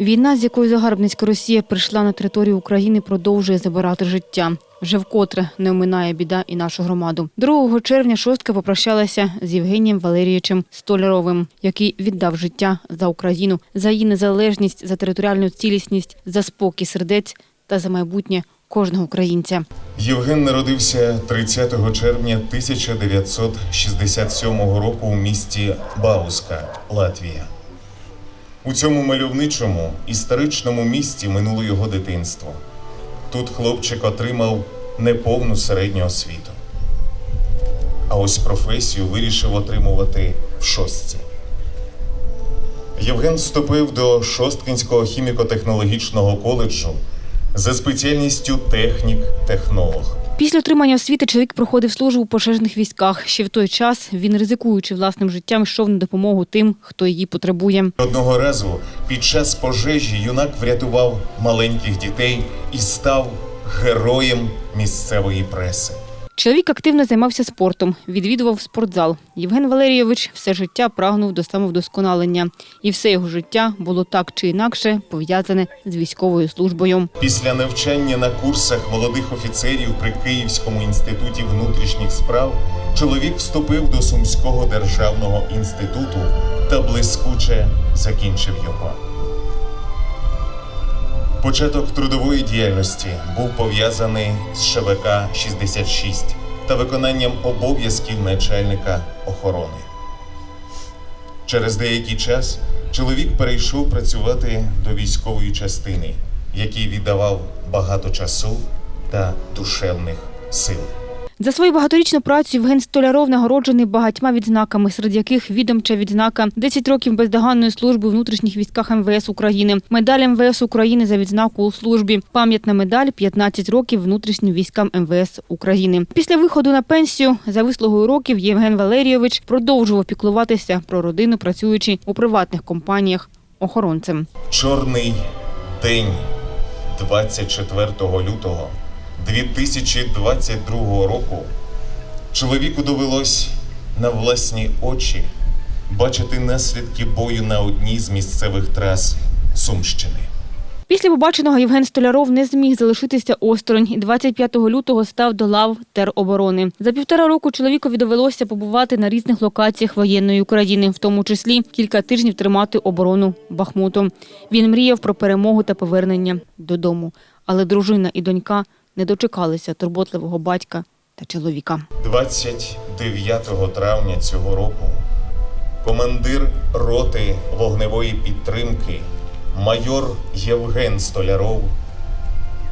Війна, з якою загарбницька Росія прийшла на територію України, продовжує забирати життя. Вже вкотре не оминає біда і нашу громаду. 2 червня шостка попрощалася з Євгенієм Валерійовичем Столяровим, який віддав життя за Україну, за її незалежність, за територіальну цілісність, за спокій сердець та за майбутнє кожного українця. Євген народився 30 червня 1967 року у місті Бауска, Латвія. У цьому мальовничому історичному місті минуло його дитинство. Тут хлопчик отримав неповну середню освіту. А ось професію вирішив отримувати в шостці. Євген вступив до Шосткинського хіміко-технологічного коледжу за спеціальністю технік-технолог. Після отримання освіти чоловік проходив службу у пожежних військах. Ще в той час він, ризикуючи власним життям, йшов на допомогу тим, хто її потребує. Одного разу під час пожежі юнак врятував маленьких дітей і став героєм місцевої преси. Чоловік активно займався спортом, відвідував спортзал. Євген Валерійович все життя прагнув до самовдосконалення, і все його життя було так чи інакше пов'язане з військовою службою. Після навчання на курсах молодих офіцерів при Київському інституті внутрішніх справ чоловік вступив до Сумського державного інституту та блискуче закінчив його. Початок трудової діяльності був пов'язаний з ШВК 66 та виконанням обов'язків начальника охорони. Через деякий час чоловік перейшов працювати до військової частини, який віддавав багато часу та душевних сил. За свою багаторічну працю Євген Столяров нагороджений багатьма відзнаками, серед яких відомча відзнака 10 років бездоганної служби у внутрішніх військах МВС України, медаль МВС України за відзнаку у службі, пам'ятна медаль 15 років внутрішнім військам МВС України. Після виходу на пенсію за вислугою років Євген Валерійович продовжував піклуватися про родину, працюючи у приватних компаніях охоронцем. Чорний день 24 лютого 2022 року чоловіку довелось на власні очі бачити наслідки бою на одній з місцевих трас Сумщини. Після побаченого Євген Столяров не зміг залишитися осторонь і 25 лютого став до лав тероборони. За півтора року чоловікові довелося побувати на різних локаціях воєнної України, в тому числі кілька тижнів тримати оборону Бахмуту. Він мріяв про перемогу та повернення додому, але дружина і донька не дочекалися турботливого батька та чоловіка. 29 травня цього року командир роти вогневої підтримки майор Євген Столяров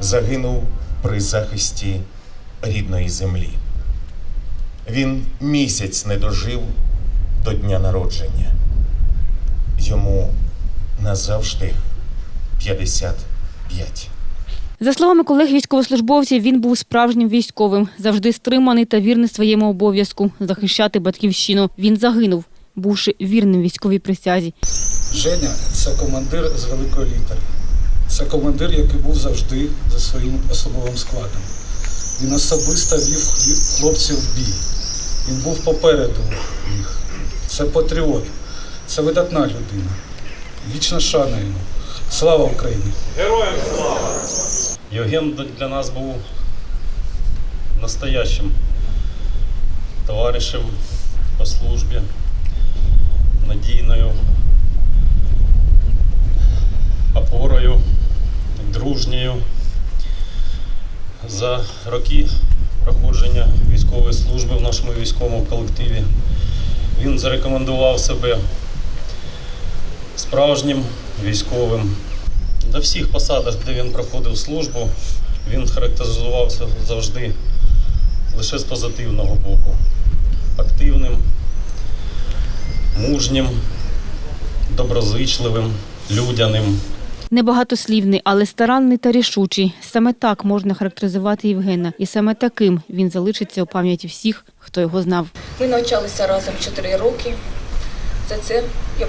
загинув при захисті рідної землі. Він місяць не дожив до дня народження. Йому назавжди 55. За словами колег військовослужбовців, він був справжнім військовим, завжди стриманий та вірний своєму обов'язку захищати батьківщину. Він загинув, бувши вірним військовій присязі. Женя це командир з великої літери. Це командир, який був завжди за своїм особовим складом. Він особисто вів хлопців в бій. Він був попереду їх. Це патріот, це видатна людина. Вічна шана йому. Слава Україні! Євген для нас був настоящим товаришем по службі, надійною, опорою, дружньою. За роки проходження військової служби в нашому військовому колективі він зарекомендував себе справжнім військовим. На всіх посадах, де він проходив службу, він характеризувався завжди лише з позитивного боку. Активним, мужнім, доброзичливим, людяним. Небагатослівний, але старанний та рішучий. Саме так можна характеризувати Євгена. І саме таким він залишиться у пам'яті всіх, хто його знав. Ми навчалися разом 4 роки. За це я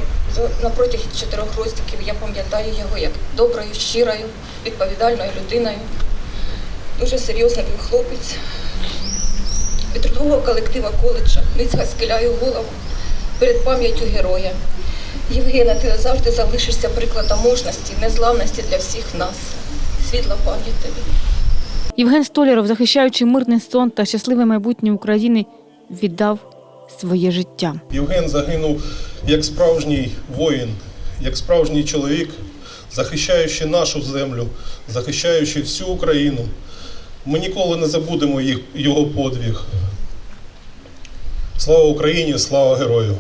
на протязі чотирьох років я пам'ятаю його як доброю, щирою, відповідальною людиною. Дуже серйозний був хлопець. Від трудового колектива коледжа низько схиляю голову перед пам'яттю героя, Євгена, ти завжди залишишся прикладом мужності, незламності для всіх нас. Світла пам'ять тобі. Євген Столяров, захищаючи мирний сон та щасливе майбутнє України, віддав своє життя. Євген загинув як справжній воїн, як справжній чоловік, захищаючи нашу землю, захищаючи всю Україну. Ми ніколи не забудемо їх, його подвиг. Слава Україні, слава герою!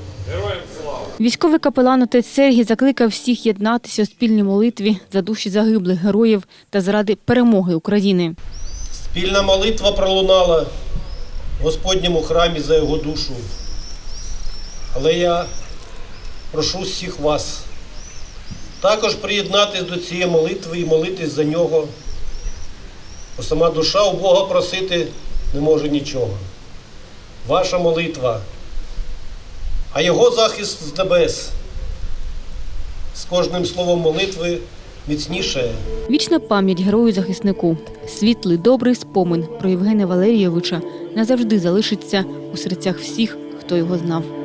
Військовий капелан отець Сергій закликав всіх єднатися у спільній молитві за душі загиблих героїв та заради перемоги України. Спільна молитва пролунала в Господньому храмі за його душу. Але я прошу всіх вас також приєднатись до цієї молитви і молитись за нього. Бо сама душа у Бога просити не може нічого. Ваша молитва, а його захист з небес з кожним словом молитви міцніше. Вічна пам'ять герою-захиснику, світлий, добрий спомин про Євгена Валерійовича назавжди залишиться у серцях всіх, хто його знав.